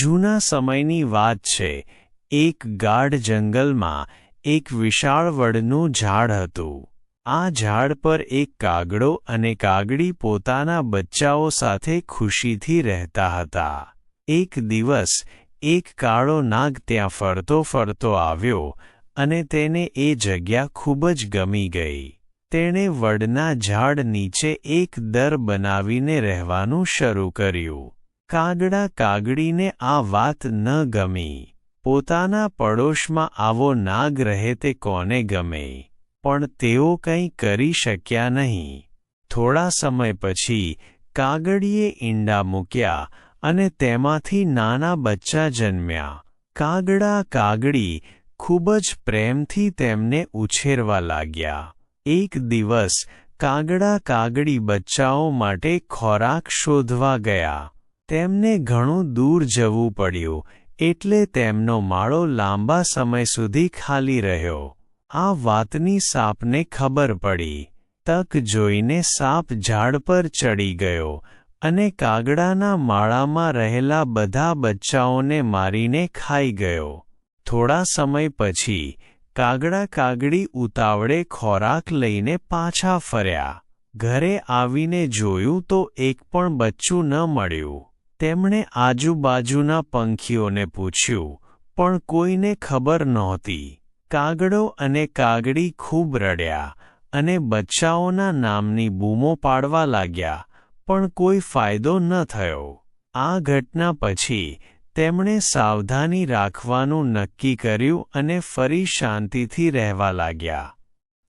જૂના સમયની વાત છે. એક ગાઢ જંગલમાં એક વિશાળ વડનું ઝાડ હતું. આ ઝાડ પર એક કાગડો અને કાગડી પોતાના બચ્ચાઓ સાથે ખુશીથી રહેતા હતા. એક દિવસ, એક કાળો નાગ ત્યાં ફરતો ફરતો આવ્યો અને તેને એ જગ્યા ખૂબ જ ગમી ગઈ. તેણે વડના ઝાડ નીચે એક દર બનાવીને રહેવાનું શરૂ કર્યું. કાગડા કાગડીને આ વાત ન ગમી. પોતાના પડોશમાં આવો નાગ રહે તે કોને ગમે? પણ તેઓ કંઈ કરી શક્યા નહીં. થોડા સમય પછી કાગડીએ ઈંડા મૂક્યા અને તેમાંથી નાના બચ્ચા જન્મ્યા. કાગડા કાગડી ખૂબ જ પ્રેમથી તેમને ઉછેરવા લાગ્યા. એક દિવસ કાગડા કાગડી બચ્ચાઓ માટે ખોરાક શોધવા ગયા. તેમને ઘણું દૂર જવું પડ્યું, એટલે તેમનો માળો લાંબા સમય સુધી ખાલી રહ્યો. આ વાતની સાપને ખબર પડી. તક જોઈને સાપ ઝાડ પર ચડી ગયો અને કાગડાના માળામાં રહેલા બધા બચ્ચાઓને મારીને ખાઈ ગયો. થોડા સમય પછી, કાગડા કાગડી ઉતાવળે ખોરાક લઈને પાછા ફર્યા. ઘરે આવીને જોયું તો એક પણ બચ્ચું ન મળ્યું. તેમણે આજુબાજુના પંખીઓને પૂછ્યું, પણ કોઈને ખબર નહોતી. કાગડો અને કાગડી ખૂબ રડ્યા અને બચ્ચાઓના નામની બૂમો પાડવા લાગ્યા, પણ કોઈ ફાયદો ન થયો. આ ઘટના પછી તેમણે સાવધાની રાખવાનું નક્કી કર્યું અને ફરી શાંતિથી રહેવા લાગ્યા.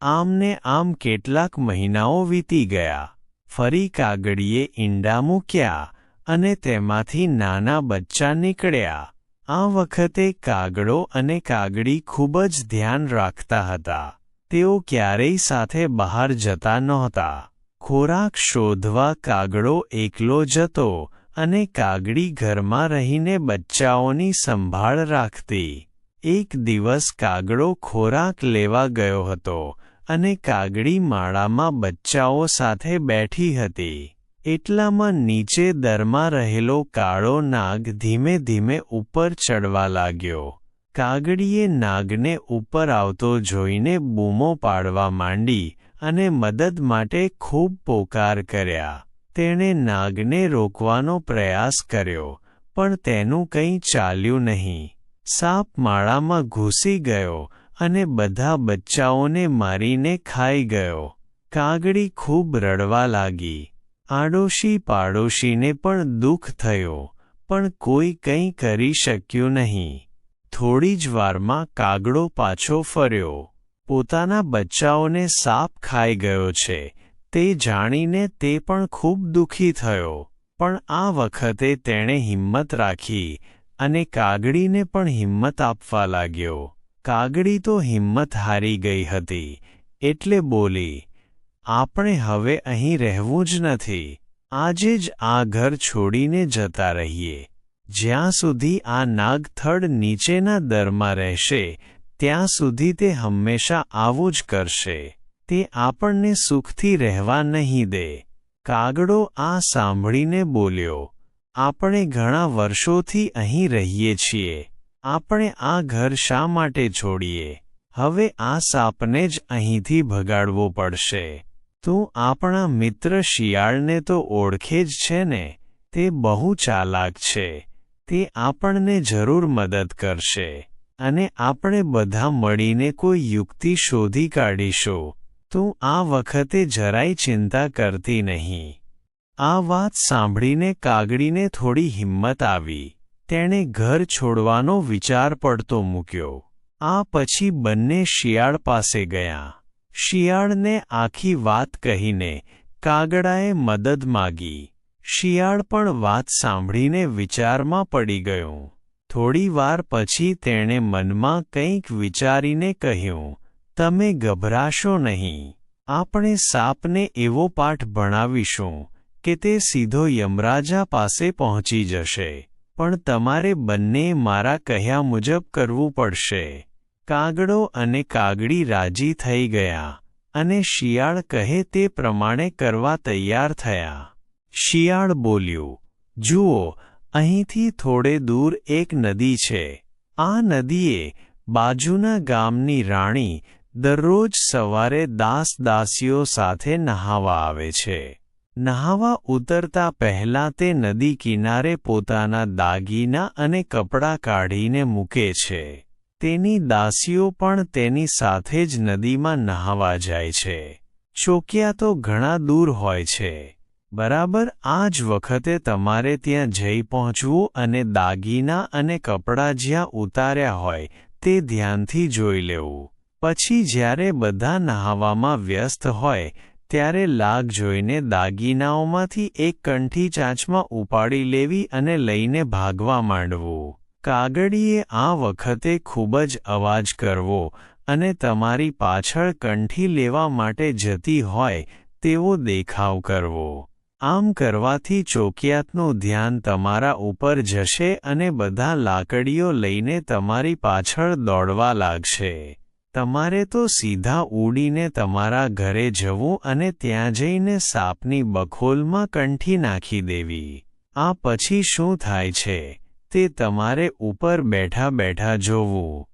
આમને આમ કેટલાક મહિનાઓ વીતી ગયા. ફરી કાગડીએ ઈંડા મૂક્યા અને તેમાંથી નાના બચ્ચા નીકળ્યા. આ વખતે કાગડો અને કાગડી ખૂબ જ ધ્યાન રાખતા હતા. તેઓ ક્યારેય સાથે બહાર જતા નહોતા. ખોરાક શોધવા કાગડો એકલો જતો અને કાગડી ઘરમાં રહીને બચ્ચાઓની સંભાળ રાખતી. એક દિવસ કાગડો ખોરાક લેવા ગયો હતો અને કાગડી માળામાં બચ્ચાઓ સાથે બેઠી હતી. એટલામાં નીચે દરમાં રહેલો કાળો નાગ ધીમે ધીમે ઉપર ચડવા લાગ્યો. કાગડીએ નાગને ઉપર આવતો જોઈને બૂમો પાડવા માંડી અને મદદ માટે ખૂબ પોકાર કર્યા. તેણે નાગને રોકવાનો પ્રયાસ કર્યો, પણ તેનું કંઈ ચાલ્યું નહીં. સાપ માળામાં ઘૂસી ગયો અને બધા બચ્ચાઓને મારીને ખાઈ ગયો. કાગડી ખૂબ રડવા લાગી. આડોશી પાડોશીને પણ દુઃખ થયો, પણ કોઈ કંઈ કરી શક્યું નહીં. થોડી જ વારમાં કાગડો પાછો ફર્યો. પોતાના બચ્ચાઓને સાપ ખાઈ ગયો છે. તે જાણીને તે પણ ખૂબ દુઃખી થયો. પણ આ વખતે તેણે હિંમત રાખી અને કાગડીને પણ હિંમત આપવા લાગ્યો. કાગડી તો હિંમત હારી ગઈ હતી. એટલે બોલી આપણે હવે અહીં રહેવું જ નથી. આજે જ આ ઘર છોડીને જતા રહીએ. જ્યાં સુધી આ નાગથડ નીચેના દરમાં રહેશે, ત્યાં સુધી તે હંમેશા આવું જ કરશે. તે આપણને સુખથી રહેવા નહીં દે. કાગડો આ સાંભળીને બોલ્યો, આપણે ઘણા વર્ષોથી અહીં રહીએ છીએ. આપણે આ ઘર શા માટે છોડીએ? હવે આ સાપને જ અહીંથી ભગાડવો પડશે. તું આપણા મિત્ર શિયાળને તો ઓળખે જ છે ને, તે બહુ ચાલાક છે. તે આપણને જરૂર મદદ કરશે. અને આપણે બધા મળીને કોઈ યુક્તિ શોધી કાઢીશું. તું આ વખતે જરાય ચિંતા કરતી નહીં. આ વાત સાંભળીને કાગડીને થોડી હિંમત આવી. તેણે ઘર છોડવાનો વિચાર પડતો મૂક્યો. આ પછી બંને શિયાળ પાસે ગયા. શિયાળને આખી વાત કહીને કાગડાએ મદદ માગી. શિયાળ પણ વાત સાંભળીને વિચારમાં પડી ગયું. થોડી વાર પછી તેણે મનમાં કંઈક વિચારીને કહ્યું, તમે ગભરાશો નહીં. આપણે સાપને એવો પાઠ ભણાવીશું કે તે સીધો યમરાજા પાસે પહોંચી જશે. પણ તમારે બંને મારા કહ્યા મુજબ કરવું પડશે. કાગડો અને કાગડી રાજી થઈ ગયા અને શિયાળ કહે તે પ્રમાણે કરવા તૈયાર થયા. શિયાળ બોલ્યું, જુઓ, અહીંથી થોડે દૂર એક નદી છે. આ નદીએ બાજુના ગામની રાણી દરરોજ સવારે દાસ દાસીઓ સાથે નહાવા આવે છે. નહાવા ઉતરતા પહેલાં તે નદી કિનારે પોતાના દાગીના અને કપડાં કાઢીને મૂકે છે. તેની દાસીઓ પણ તેની સાથે જ નદીમાં નહાવા જાય છે. ચોકિયા તો ઘણા દૂર હોય છે. બરાબર આ જ વખતે તમારે ત્યાં જઈ પહોંચવું અને દાગીના અને કપડાં જ્યાં ઉતાર્યા હોય, તે ધ્યાનથી જોઈ લેવું. પછી જ્યારે બધા નહાવામાં વ્યસ્ત હોય, ત્યારે લાગ જોઈને દાગીનાઓમાંથી એક કંઠી ચાંચમાં ઉપાડી લેવી અને લઈને ભાગવા માંડવું. કાગડીએ આ વખતે ખૂબ જ અવાજ કરવો અને તમારી પાછળ કંઠી લેવા માટે જતી હોય તેવો દેખાવ કરવો. આમ કરવાથી ચોકિયાતનું ધ્યાન તમારા ઉપર જશે અને બધા લાકડીઓ લઈને તમારી પાછળ દોડવા લાગશે. તમારે તો સીધા ઉડીને તમારા ઘરે જવું અને ત્યાં જઈને સાપની બખોલમાં કંઠી નાખી દેવી. આ પછી શું થાય છે? તે તમારે ઉપર બેઠા બેઠા જોવું.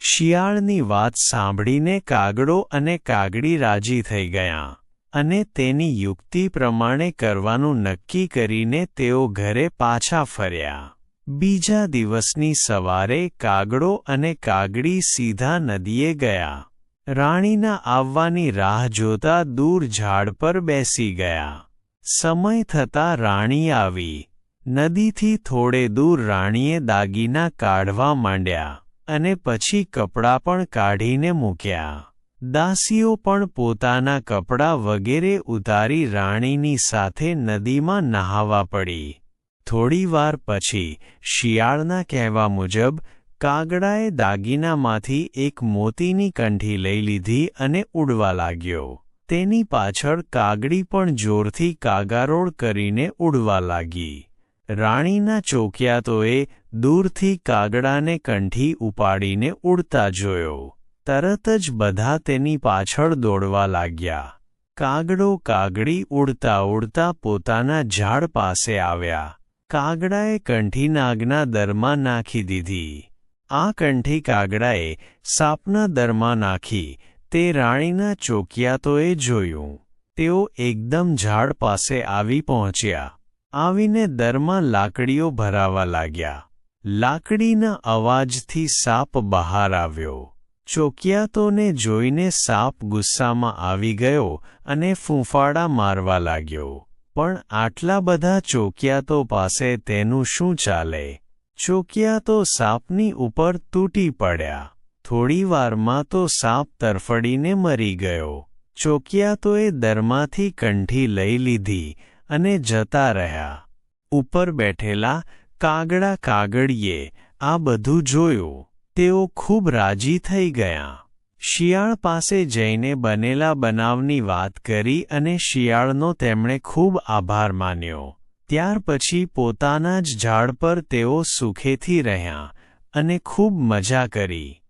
શિયાળની વાત સાંભળીને કાગડો અને કાગડી રાજી થઈ ગયા અને તેની યુક્તિ પ્રમાણે કરવાનું નક્કી કરીને તેઓ ઘરે પાછા ફર્યા. બીજા દિવસની સવારે કાગડો અને કાગડી સીધા નદીએ ગયા. રાણીના આવવાની રાહ જોતા દૂર ઝાડ પર બેસી ગયા. સમય થતાં રાણી આવી. નદીથી થોડે દૂર રાણીએ દાગીના કાઢવા માંડ્યા અને પછી કપડાં પણ કાઢીને મૂક્યા. દાસીઓ પણ પોતાના કપડાં વગેરે ઉતારી રાણીની સાથે નદીમાં નહાવા પડી. થોડીવાર પછી શિયાળના કહેવા મુજબ કાગડાએ દાગીનામાંથી એક મોતીની કંઠી લઈ લીધી અને ઉડવા લાગ્યો. તેની પાછળ કાગડી પણ જોરથી કાગારોળ કરીને ઉડવા લાગી. રાણીના ચોકિયાતોએ દૂરથી કાગડાને કંઠી ઉપાડીને ઉડતા જોયો. તરત જ બધા તેની પાછળ દોડવા લાગ્યા. કાગડો કાગડી ઉડતા ઉડતા પોતાના ઝાડ પાસે આવ્યા. કાગડાએ કંઠી નાગના દરમાં નાખી દીધી. આ કંઠી કાગડાએ સાપના દરમાં નાખી તે રાણીના ચોકિયાતોએ જોયું. તેઓ એકદમ ઝાડ પાસે આવી પહોંચ્યા. આવીને દરમાં લાકડીઓ ભરાવા લાગ્યા. લાકડીના અવાજથી સાપ બહાર આવ્યો. ચોકિયાતોને જોઈને સાપ ગુસ્સામાં આવી ગયો અને ફૂંફાડા મારવા લાગ્યો. પણ આટલા બધા ચોકિયાતો પાસે તેનું શું ચાલે ચોકિયાતો સાપની ઉપર તૂટી પડ્યા. થોડી વારમાં તો સાપ તરફડીને મરી ગયો. ચોકિયાતોએ દરમાંથી કંઠી લઈ લીધી અને જતા રહ્યા. ઉપર બેઠેલા કાગડા કાગડીએ આ બધું જોયું. તેઓ ખૂબ રાજી થઈ ગયા. શિયાળ પાસે જઈને બનેલા બનાવની વાત કરી અને શિયાળનો તેમણે ખૂબ આભાર માન્યો. ત્યાર પછી પોતાના જ ઝાડ પર તેઓ સુખેથી રહ્યા અને ખૂબ મજા કરી.